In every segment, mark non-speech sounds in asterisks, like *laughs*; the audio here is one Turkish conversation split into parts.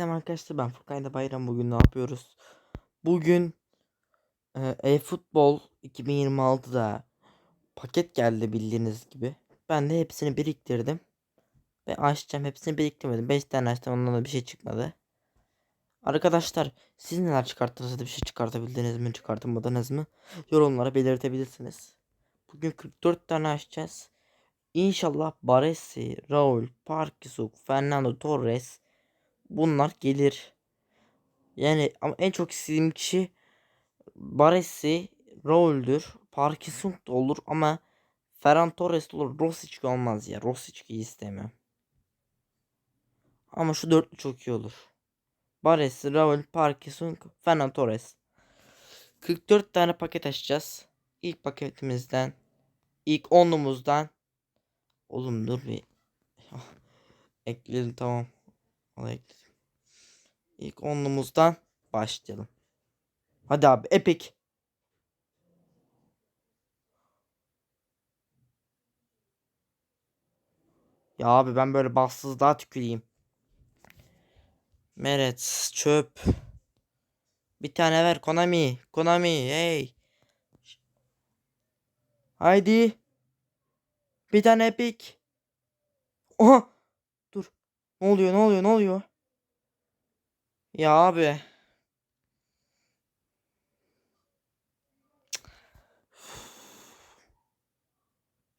Selam arkadaşlar ben Furkan da Bayram bugün ne yapıyoruz? Bugün e, eFootball 2026'da paket geldi bildiğiniz gibi. Ben de hepsini biriktirdim. Ve açacağım hepsini biriktirmedim. 5 tane açtım ondan da bir şey çıkmadı. Arkadaşlar siz neler çıkarttınız da bir şey çıkartabildiniz mi çıkartamadınız mı? Yorumlara belirtebilirsiniz. Bugün 44 tane açacağız. İnşallah Baresi, Raul, Parkisuk, Fernando Torres bunlar gelir. Yani ama en çok istediğim kişi Baresi, Raul'dür. Parkinson da olur ama Ferran Torres olur. Rosic olmaz ya. Rosic'i istemem. Ama şu dörtlü çok iyi olur. Baresi, Raul, Parkinson, Ferran Torres. 44 tane paket açacağız. İlk paketimizden ilk onumuzdan Oğlum dur bir *laughs* ekledim tamam. Al ekledim. İlk onlumuzdan başlayalım. Hadi abi Epic. Ya abi ben böyle bassızlığa tüküreyim. Meret çöp. Bir tane ver Konami. Konami hey. Haydi. Bir tane Epic. Oha. Dur. Ne oluyor ne oluyor ne oluyor? Ya abi.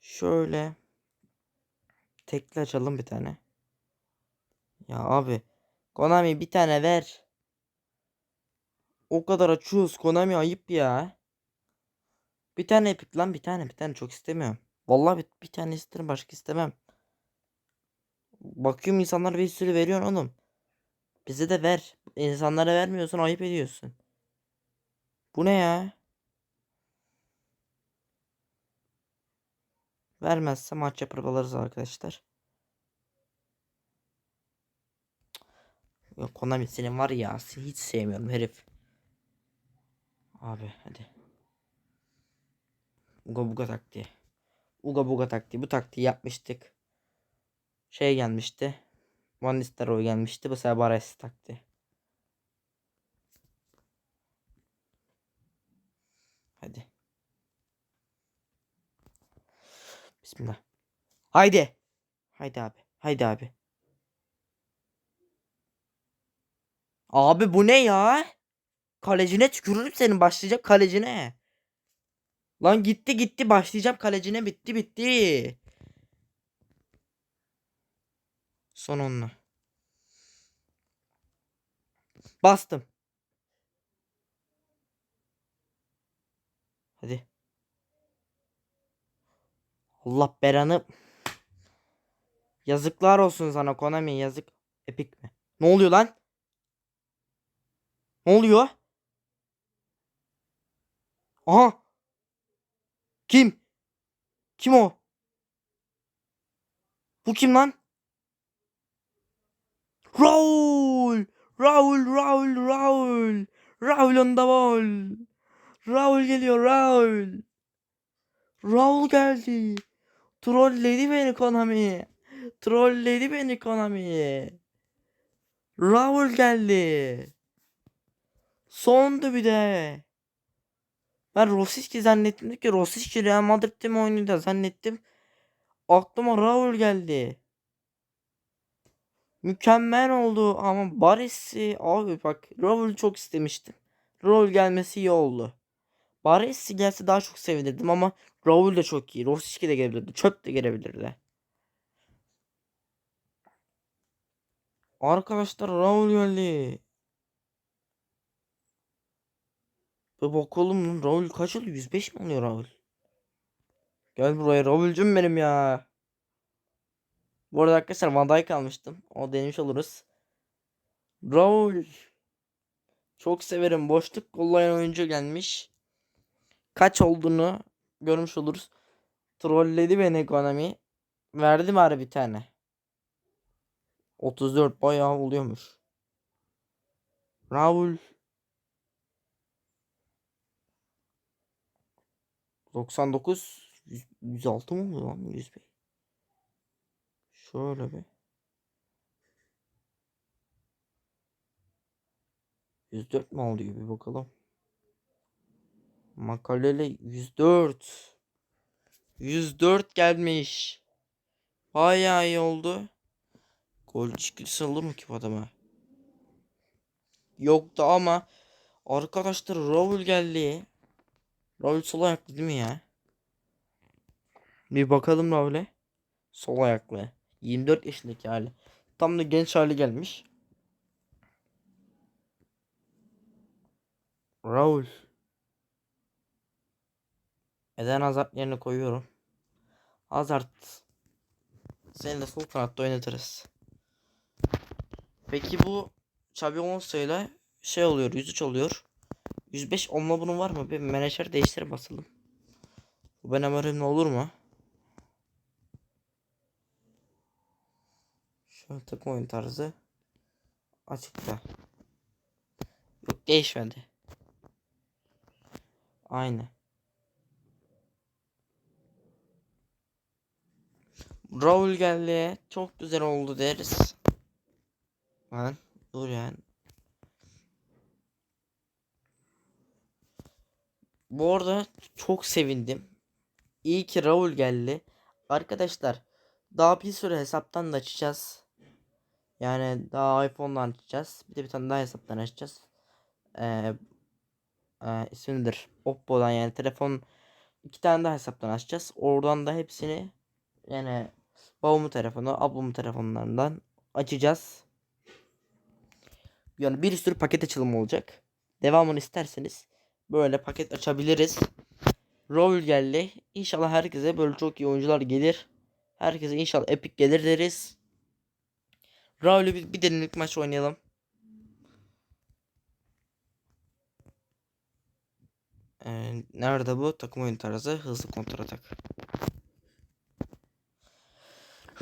Şöyle. Tekli açalım bir tane. Ya abi. Konami bir tane ver. O kadar açıyoruz. Konami ayıp ya. Bir tane Epic lan bir tane bir tane çok istemiyorum. Vallahi bir, bir tane isterim başka istemem. Bakıyorum insanlar bir sürü veriyor oğlum. Bize de ver. İnsanlara vermiyorsun ayıp ediyorsun. Bu ne ya? Vermezse maç yapar alırız arkadaşlar. Yok Konami senin var ya hiç sevmiyorum herif. Abi hadi. Uga buga taktiği. Uga buga taktiği. Bu taktiği yapmıştık. Şey gelmişti. Van Nistelrooy gelmişti. Bu sefer Baresi taktiği. Hadi. Bismillah. Haydi. Haydi abi. Haydi abi. Abi bu ne ya? Kalecine tükürürüm senin başlayacak kalecine. Lan gitti gitti başlayacağım kalecine bitti bitti. Son onunla. Bastım. Hadi. Allah belanı. Yazıklar olsun sana Konami yazık. Epic mi? Ne oluyor lan? Ne oluyor? Aha. Kim? Kim o? Bu kim lan? Raul! Raul, Raul, Raul. Raul on the ball. Raul geliyor, Raul. Raul geldi. Trolledi beni Konami. Trolledi beni Konami. Raul geldi. Sondu bir de. Ben Rosicki zannettim ki Rosicki Real Madrid'de mi oynuyor zannettim. Aklıma Raul geldi. Mükemmel oldu ama Baresi abi bak Raul çok istemiştim. Raul gelmesi iyi oldu. Baresi gelse daha çok sevinirdim ama Raul de çok iyi. Rosicki de gelebilirdi. Çöp de gelebilirdi. Arkadaşlar Raul geldi. Ve bakalım Raul kaç oluyor? 105 mi oluyor Raul? Gel buraya Raul'cüm benim ya. Bu arada arkadaşlar Van Dijk almıştım. O denemiş oluruz. Raul. Çok severim. Boşluk kollayan oyuncu gelmiş. Kaç olduğunu görmüş oluruz. Trolledi beni ekonomi. Verdi bari bir tane. 34 bayağı oluyormuş. Raul 99 100, 106 mı oluyor lan 100 bey? Şöyle bir. 104 mi oluyor bir bakalım. Makalele 104. 104 gelmiş. Bayağı iyi oldu. Gol çıkısı alır mı ki bu adama? Yoktu ama arkadaşlar Raul geldi. Raul sol ayaklı değil mi ya? Bir bakalım Raul'e. Sol ayaklı. 24 yaşındaki hali. Tam da genç hali gelmiş. Raul. Eden Hazard yerine koyuyorum. Hazard. Seni de sol kanatta oynatırız. Peki bu Xabi Alonso ile şey oluyor 103 oluyor. 105 olma bunun var mı? Bir menajer değiştir basalım. Bu ben emrimle olur mu? Şöyle takım oyun tarzı. Açıkta. Yok değişmedi. Aynı. Raul geldi. Çok güzel oldu deriz. Lan dur yani. Bu arada çok sevindim. İyi ki Raul geldi. Arkadaşlar daha bir sürü hesaptan da açacağız. Yani daha iPhone'dan açacağız. Bir de bir tane daha hesaptan açacağız. Ee, e, ismidir. Oppo'dan yani telefon iki tane daha hesaptan açacağız. Oradan da hepsini yani babamın telefonu, ablamın telefonlarından açacağız. Yani bir sürü paket açılımı olacak. Devamını isterseniz böyle paket açabiliriz. Raul geldi. İnşallah herkese böyle çok iyi oyuncular gelir. Herkese inşallah epic gelir deriz. Raul'ü bir, bir derinlik maç oynayalım. Ee, nerede bu? Takım oyun tarzı hızlı kontratak.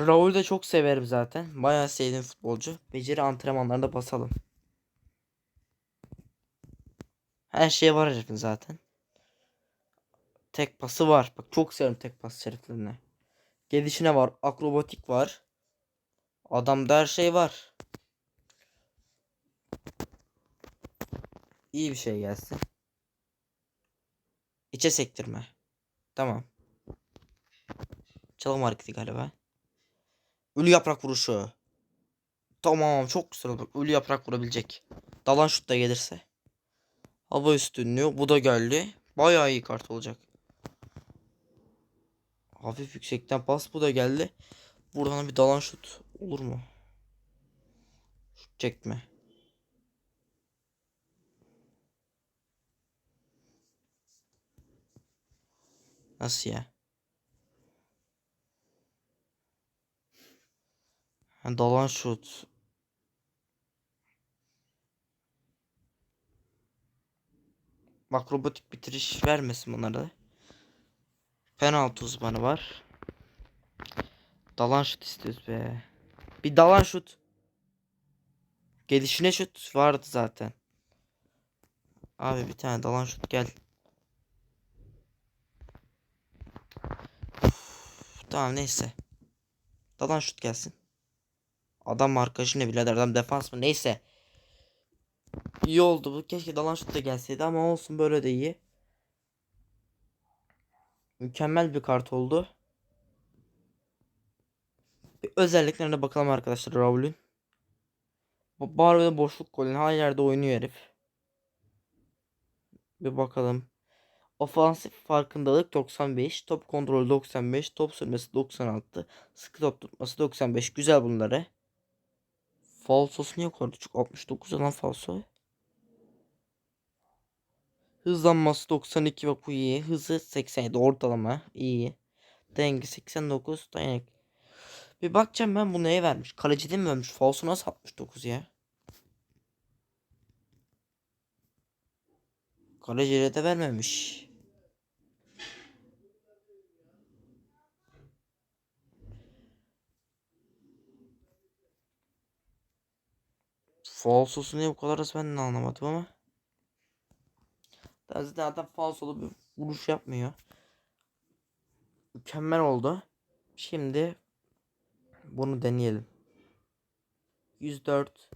Raul'ü de çok severim zaten. Bayağı sevdiğim futbolcu. Beceri antrenmanlarında basalım. Her şey var herifin zaten. Tek pası var. Bak çok severim tek pas şeriflerini. Gelişine var. Akrobatik var. Adamda her şey var. İyi bir şey gelsin. İçe sektirme. Tamam. Çalım hareketi galiba. Ölü yaprak vuruşu. Tamam çok güzel oldu. Ölü yaprak vurabilecek. Dalan şut da gelirse. Hava üstünlüğü. Bu da geldi. Bayağı iyi kart olacak. Hafif yüksekten pas bu da geldi. Buradan bir dalan şut olur mu? Şut çekme. Nasıl ya? Ha, dalan şut. Akrobatik bitiriş vermesin bunlara. Penaltı uzmanı var. Dalan şut istiyoruz be. Bir dalan şut. Gelişine şut vardı zaten. Abi bir tane dalan şut gel. Uf, tamam neyse. Dalan şut gelsin. Adam markajı ne birader adam defans mı neyse. İyi oldu bu. Keşke dalan şut da gelseydi ama olsun böyle de iyi. Mükemmel bir kart oldu. Özelliklerine bakalım arkadaşlar Raul'ün. Barbada boşluk golün her yerde oynuyor herif. Bir bakalım. Ofansif farkındalık 95, top kontrolü 95, top sürmesi 96, sıkı top tutması 95. Güzel bunları. Falsosu niye koydu? Çok 69 olan falso. Hızlanması 92 bak bu iyi. Hızı 87 ortalama iyi. Denge 89 dayanak. Bir bakacağım ben bu neye vermiş. Kaleci değil mi vermiş? Falso nasıl 69 ya? Kaleciyle de vermemiş. Falsosu niye bu kadar az ben de anlamadım ama. Zaten adam falsolu bir vuruş yapmıyor. Mükemmel oldu. Şimdi bunu deneyelim. 104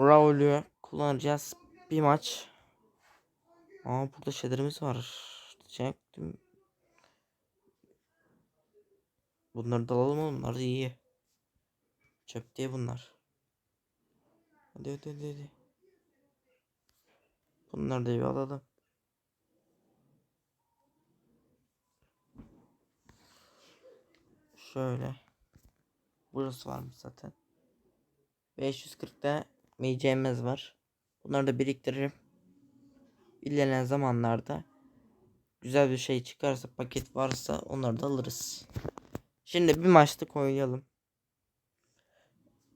Raul'ü kullanacağız. Bir maç. Aa burada şeylerimiz var. Diyecektim. Bunları da alalım oğlum. Bunlar iyi. Çöp diye bunlar. Hadi hadi hadi. hadi. Bunları da bir alalım. Şöyle. Burası varmış zaten. 540'da MCM'miz var. Bunları da biriktiririm. İlerleyen zamanlarda güzel bir şey çıkarsa paket varsa onları da alırız. Şimdi bir maçlık oynayalım.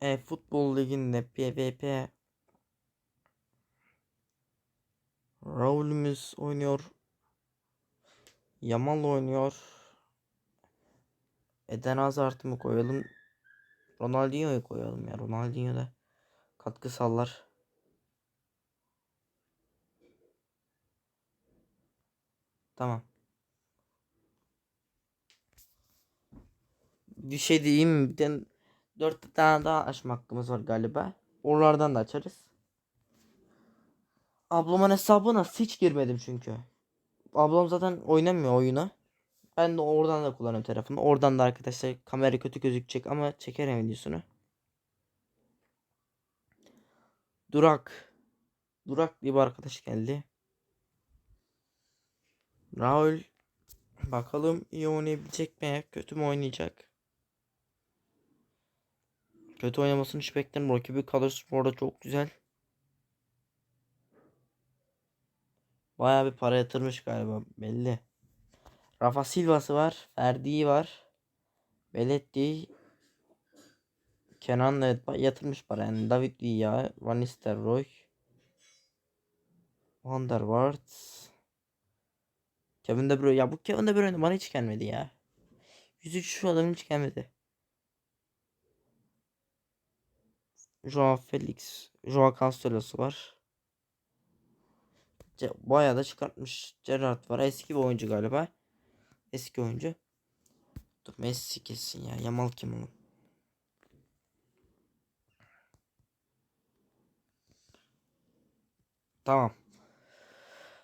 E, futbol liginde PvP Raul'ümüz oynuyor. Yamal oynuyor. Eden Hazard'ı mı koyalım? Ronaldinho'yu koyalım ya. Ronaldinho da katkı sallar. Tamam. Bir şey diyeyim mi? Bir de 4 tane daha açma hakkımız var galiba. Oralardan da açarız. Ablamın hesabına hiç girmedim çünkü. Ablam zaten oynamıyor oyunu. Ben de oradan da kullanıyorum telefonu. Oradan da arkadaşlar kamera kötü gözükecek ama çekerim videosunu. Durak. Durak diye bir arkadaş geldi. Raul. Bakalım iyi oynayabilecek mi? Kötü mü oynayacak? Kötü oynamasını hiç beklemiyorum. Rakibi arada çok güzel. Bayağı bir para yatırmış galiba belli. Rafa Silva'sı var. Ferdi var. Belletti. Kenan evet, yatırmış para yani. David Villa, Van Nistelrooy. Van der Waart. Kevin De Bruyne. Ya bu Kevin De Bruyne bana hiç gelmedi ya. 103 şu adamın hiç gelmedi. Joao Felix. Joao Cancelo'su var. Bayağı da çıkartmış. Gerrard var. Eski bir oyuncu galiba. Eski oyuncu. Dur Messi kesin ya. Yamal kim oğlum? Tamam.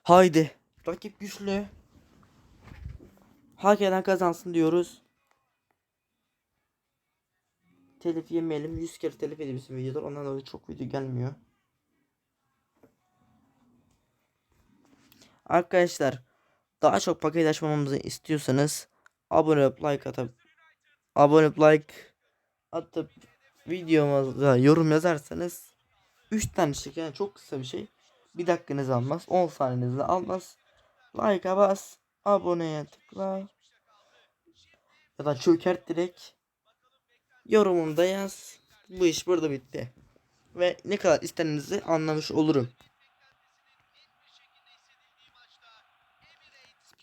Haydi. Rakip güçlü. Hak eden kazansın diyoruz. Telif yemeyelim. 100 kere telif edilmişsin videolar. Ondan dolayı çok video gelmiyor. Arkadaşlar daha çok paket açmamamızı istiyorsanız abone olup like atıp abone olup like atıp videomuza yorum yazarsanız 3 tane şey yani çok kısa bir şey. Bir dakikanızı almaz. 10 saniyenizi almaz. Like'a bas. Aboneye tıkla. Ya da çökert direkt. Yorumunu da yaz. Bu iş burada bitti. Ve ne kadar istediğinizi anlamış olurum.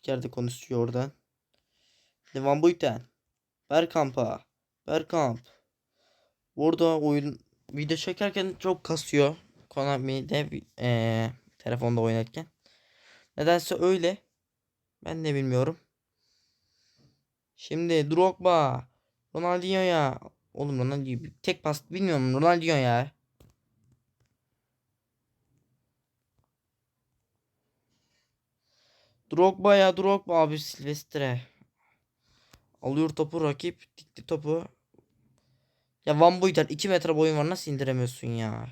Spiker de konuşuyor oradan. Van Buiten. Bergkamp'a. Bergkamp. Burada oyun video çekerken çok kasıyor. Konami'de eee telefonda oynarken. Nedense öyle. Ben de bilmiyorum. Şimdi Drogba. Ronaldinho ya. Oğlum Ronaldinho tek pas bilmiyorum Ronaldinho ya. Drogba ya Drogba abi Silvestre. Alıyor topu rakip dikti topu. Ya Van Buiten 2 metre boyun var nasıl indiremiyorsun ya.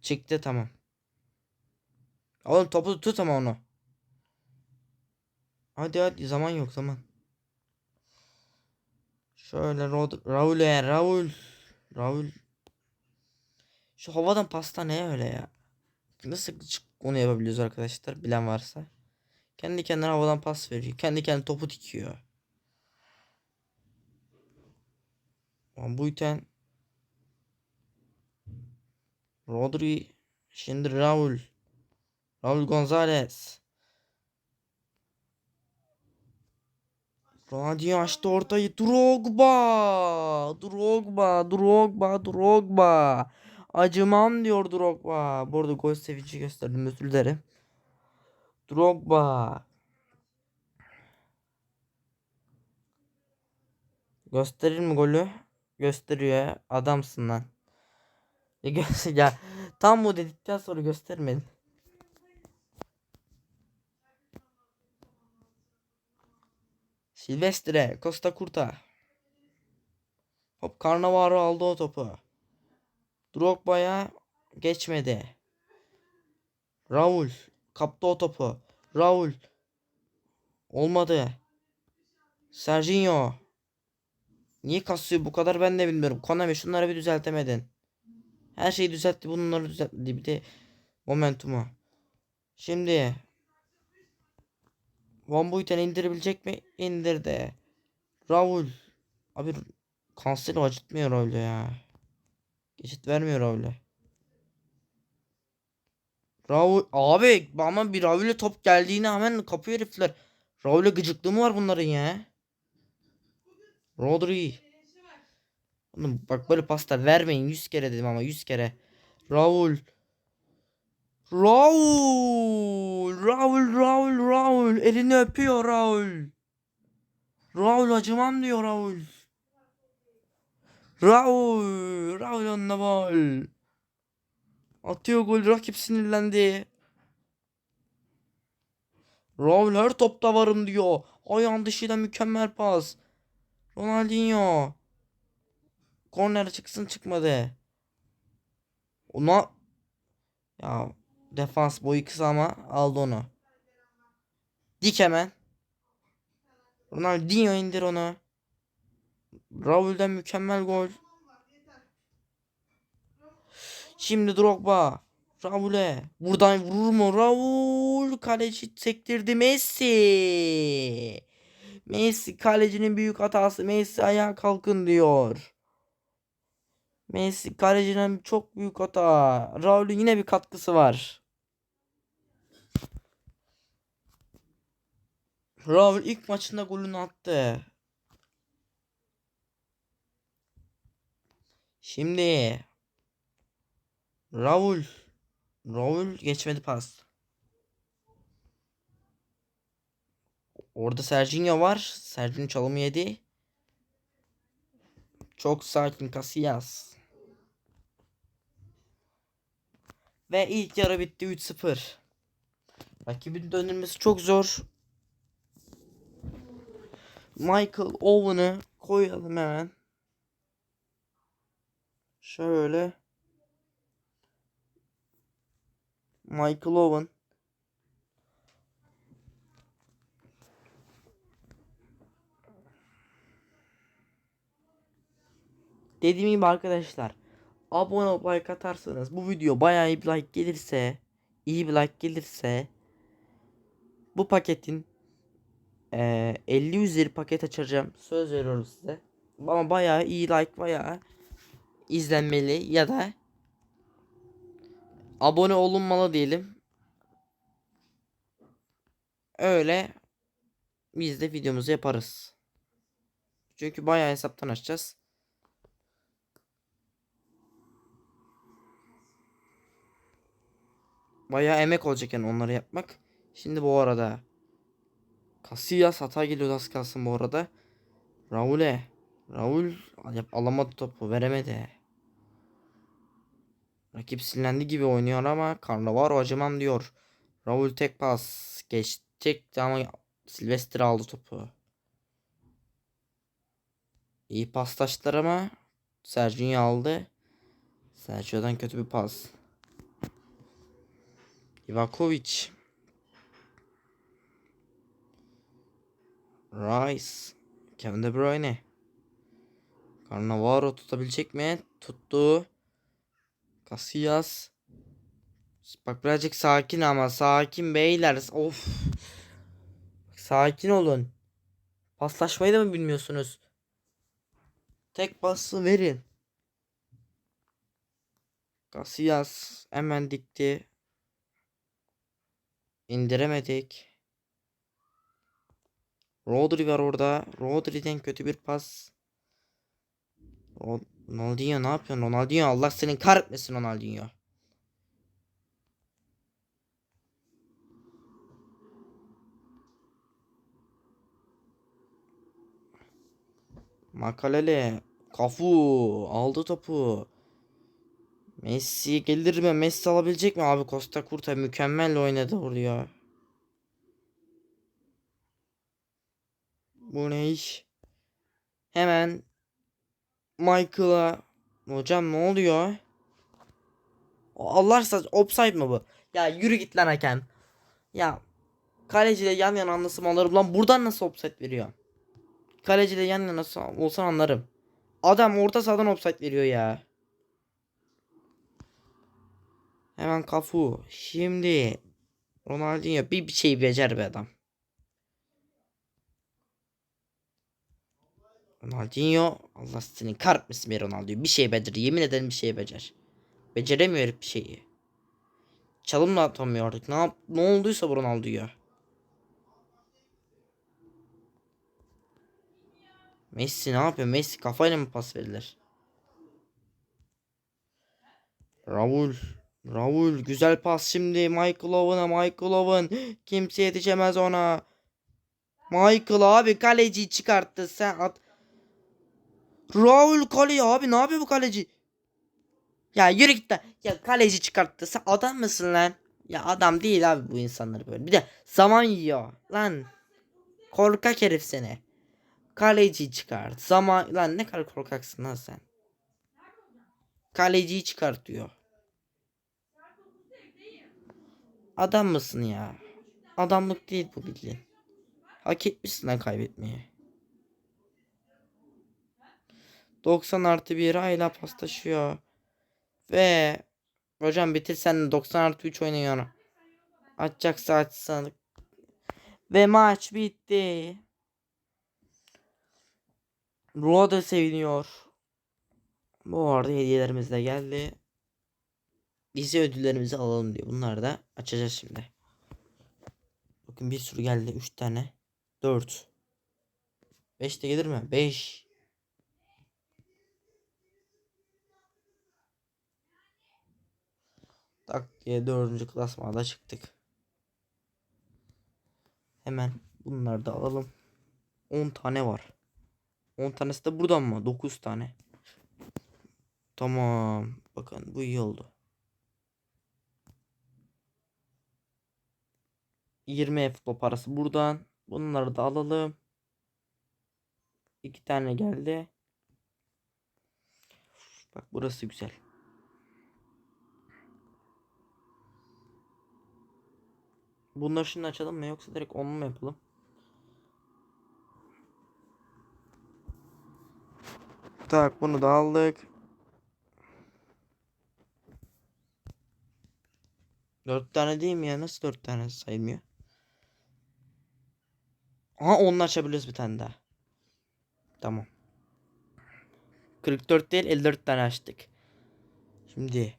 Çıktı tamam. Oğlum topu tut ama onu. Hadi hadi zaman yok zaman. Şöyle Rod Raul'e Raul. Raul. Şu havadan pasta ne öyle ya? Nasıl çık- onu yapabiliyoruz arkadaşlar bilen varsa. Kendi kendine havadan pas veriyor. Kendi kendine topu dikiyor. Van Buiten. Rodri. Şimdi Raul. Raul Gonzalez. Ronaldinho açtı ortayı. Drogba. Drogba. Drogba. Drogba. Acımam diyor Drogba. Bu arada gol sevinci gösterdim özür dilerim. Drogba. Gösterir mi golü? gösteriyor. Adamsın lan. Ya, gö- *laughs* ya tam bu dedikten sonra göstermedin. Silvestre, Costa Curta. Hop Cannavaro aldı o topu. Drogba'ya geçmedi. Raul kaptı o topu. Raul olmadı. Serginho Niye kasıyor bu kadar ben de bilmiyorum. Konami şunları bir düzeltemedin. Her şeyi düzeltti bunları düzeltti bir de momentumu. Şimdi Van Buiten indirebilecek mi? İndirdi. Raul abi kanseri acıtmıyor öyle ya. Geçit vermiyor öyle. Raul abi ama bir Raul'e top geldiğine hemen kapıyor herifler. Raul'e gıcıklığı mı var bunların ya? Rodri. Oğlum bak böyle pasta vermeyin 100 kere dedim ama 100 kere. Raul. Raul. Raul Raul Raul. Elini öpüyor Raul. Raul acımam diyor Raul. Raul. Raul onunla gol. Atıyor gol rakip sinirlendi. Raul her topta varım diyor. Ayağın dışıyla mükemmel pas. Ronaldinho. Korner çıksın çıkmadı. Ona ya defans boyu kısa ama aldı onu. Dik hemen. Ronaldinho indir onu. Raul'den mükemmel gol. Şimdi Drogba. Raul'e. Buradan vurur mu? Raul kaleci sektirdi Messi. Messi kalecinin büyük hatası. Messi ayağa kalkın diyor. Messi kalecinin çok büyük hata. Raul'ün yine bir katkısı var. Raul ilk maçında golünü attı. Şimdi Raul Raul geçmedi pas. Orada Serginho var. Serginho çalımı yedi. Çok sakin Casillas. Ve ilk yarı bitti 3-0. Rakibin dönülmesi çok zor. Michael Owen'ı koyalım hemen. Şöyle. Michael Owen. Dediğim gibi arkadaşlar abone olup like atarsanız bu video bayağı iyi bir like gelirse iyi bir like gelirse bu paketin eee 50 üzeri paket açacağım söz veriyorum size ama bayağı iyi like bayağı izlenmeli ya da abone olunmalı diyelim öyle biz de videomuzu yaparız çünkü bayağı hesaptan açacağız Bayağı emek olacak yani onları yapmak. Şimdi bu arada Casillas hata geliyor az kalsın bu arada. Raul'e. Raul alamadı topu veremedi. Rakip sinirlendi gibi oynuyor ama Cannavaro acımam diyor. Raul tek pas geçecekti ama Silvestre aldı topu. İyi paslaştılar ama Serginho aldı. Sergio'dan kötü bir pas. Ivakovic. Rice. Kevin De Bruyne. Cannavaro tutabilecek mi? Tuttu. Casillas. Bak birazcık sakin ama sakin beyler. Of. Sakin olun. Paslaşmayı da mı bilmiyorsunuz? Tek pası verin. Casillas hemen dikti. İndiremedik. Rodri var orada. Rodri'den kötü bir pas. Ronaldinho ne yapıyorsun? Ronaldinho Allah senin kahretmesin Ronaldinho. Makalele Kafu aldı topu. Messi gelir mi? Messi alabilecek mi abi? Costa Curta mükemmel oynadı oraya. Bu ne iş? Hemen Michael'a Hocam ne oluyor? Allah aşkına offside mı bu? Ya yürü git lan hakem. Ya kaleciyle yan yana anlasam anlarım lan buradan nasıl offside veriyor? Kaleciyle yan yana olsan anlarım. Adam orta sahadan offside veriyor ya. Hemen kafu. Şimdi Ronaldinho bir, bir şey becer be adam. Ronaldinho Allah seni kahretmesin be Ronaldinho. Bir şey becer. Yemin ederim bir şey becer. Beceremiyor bir şeyi. Çalım da atamıyor artık. Ne, yap ne olduysa bu Ronaldo'ya. Messi ne yapıyor? Messi kafayla mı pas verilir? Raul. Raul güzel pas şimdi Michael Owen'a Michael Owen kimse yetişemez ona. Michael abi kaleci çıkarttı sen at. Raul kale abi ne yapıyor bu kaleci? Ya yürü git lan. Ya kaleci çıkarttı sen adam mısın lan? Ya adam değil abi bu insanlar böyle. Bir de zaman yiyor lan. Korkak herif seni. Kaleci çıkart. Zaman lan ne kadar korkaksın lan sen. Kaleciyi çıkartıyor. Adam mısın ya? Adamlık değil bu bildiğin. Hak etmişsin lan kaybetmeyi. 90 artı 1 hala paslaşıyor. Ve hocam bitir sen de 90 artı 3 oynuyor. Açacaksa açsın. Ve maç bitti. Da seviniyor. Bu arada hediyelerimiz de geldi. Dizi ödüllerimizi alalım diyor. Bunları da açacağız şimdi. Bakın bir sürü geldi. 3 tane. 4. 5 de gelir mi? 5. Tak diye 4. klasmanda çıktık. Hemen bunları da alalım. 10 tane var. 10 tanesi de buradan mı? 9 tane. Tamam. Bakın bu iyi oldu. 20 futbol parası buradan. Bunları da alalım. 2 tane geldi. Bak burası güzel. Bunları şimdi açalım mı yoksa direkt onu mu yapalım? Tak bunu da aldık. Dört tane değil mi ya? Nasıl dört tane sayılmıyor? Aha onu açabiliriz bir tane daha. Tamam. 44 değil 54 tane açtık. Şimdi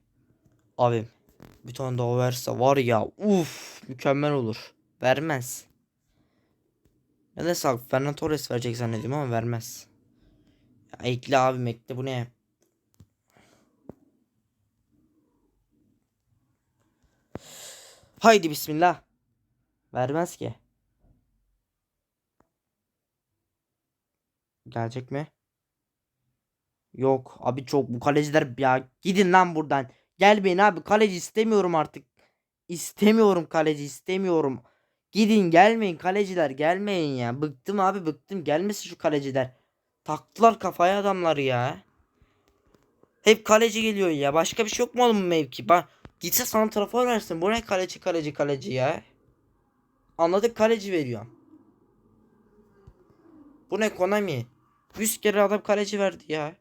abim bir tane daha verse var ya uf mükemmel olur. Vermez. Ya da sağ Fernando Torres verecek zannediyorum ama vermez. Ya ekle abim ekle bu ne? Haydi bismillah. Vermez ki. Gelecek mi? Yok abi çok bu kaleciler ya gidin lan buradan. Gelmeyin abi kaleci istemiyorum artık. İstemiyorum kaleci istemiyorum. Gidin gelmeyin kaleciler gelmeyin ya. Bıktım abi bıktım gelmesin şu kaleciler. Taktılar kafaya adamları ya. Hep kaleci geliyor ya. Başka bir şey yok mu oğlum mevki? Bak gitse santrafor versin. Bu ne kaleci kaleci kaleci ya. Anladık kaleci veriyor. Bu ne Konami? 100 kere adam kaleci verdi ya.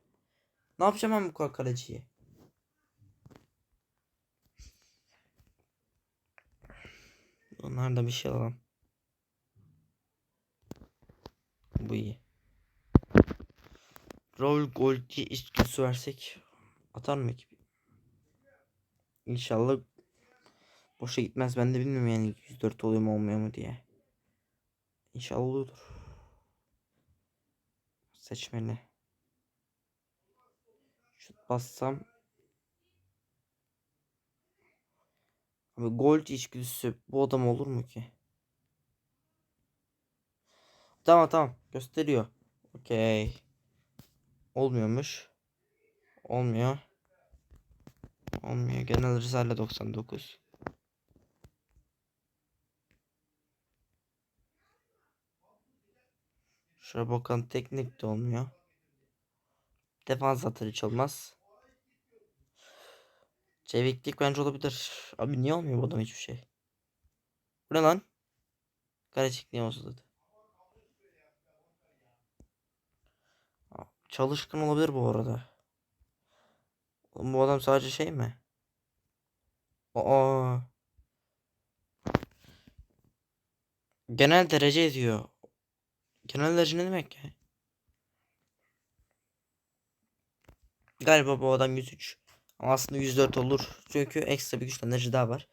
Ne yapacağım ben bu kaleciyi? Onlar da bir şey alalım. Bu iyi. Raul Golgi içgüdüsü versek atar mı ki? İnşallah boşa gitmez. Ben de bilmiyorum yani 104 oluyor mu olmuyor mu diye. İnşallah oluyordur. Seçmeli. Şut bassam. Abi gol içgüdüsü bu adam olur mu ki? Tamam tamam gösteriyor. Okey. Olmuyormuş. Olmuyor. Olmuyor. Genel Risale 99. Şuraya bakalım teknik de olmuyor. Defans atır hiç olmaz. Çeviklik bence olabilir. Abi niye olmuyor bu adam hiçbir şey? Bu ne lan? Kalecik niye olsun dedi. Çalışkan olabilir bu arada. Bu adam sadece şey mi? Aa. Genel derece ediyor. Genel derece ne demek ya? Galiba bu adam 103. Ama aslında 104 olur. Çünkü ekstra bir güçlendirici daha var.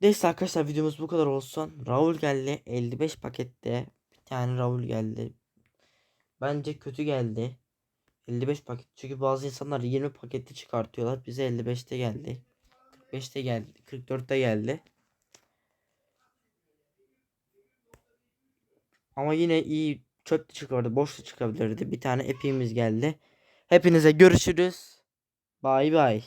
Neyse arkadaşlar videomuz bu kadar olsun. Raul geldi. 55 pakette. Bir tane Raul geldi. Bence kötü geldi. 55 paket. Çünkü bazı insanlar 20 pakette çıkartıyorlar. Bize 55'te geldi. 45'te geldi. 44'te geldi. Ama yine iyi çöp çıkardı. Boş da çıkabilirdi. Bir tane epimiz geldi. Hepinize görüşürüz. Bay bay.